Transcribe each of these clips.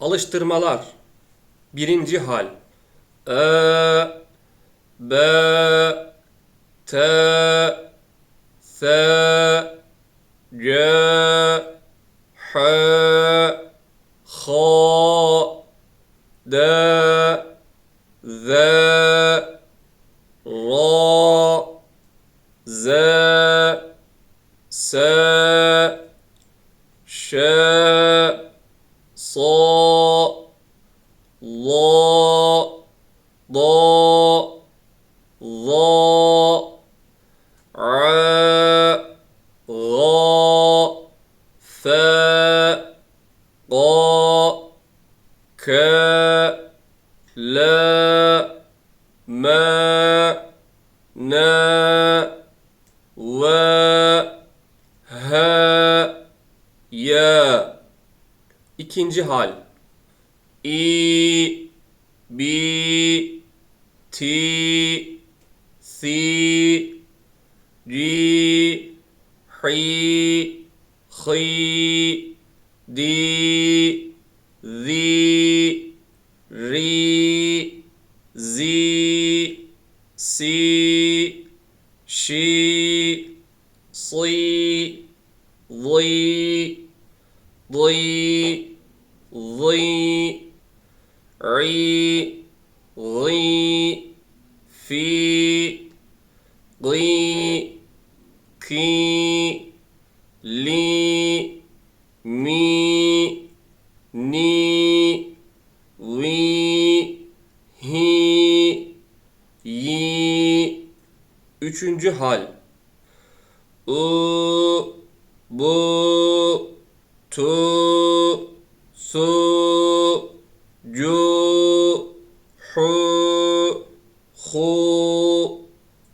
Alıştırmalar. Birinci hal. Ö, B, T, S, C, H, H, D, Z, R, Z, S, Ş, Za Za Za Ra Ra Fe Ga Ke Le Me Ne Ve He Ye İkinci hal. E B T C G H H D Z R Z C She Sli Li Li Li ri, ri, fi, ri, ki, li, mi, ni, vi, hi, yi. Üçüncü hal. U, bu, tu, su, hu,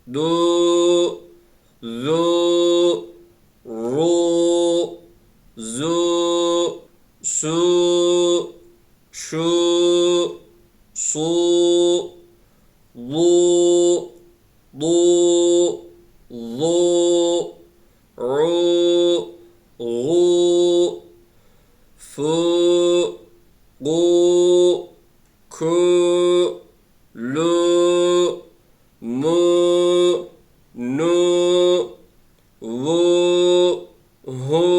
du, zu, ru, zu, su, şu, su, lu, lu, lu, ru, ru, fu, gu, ku, হো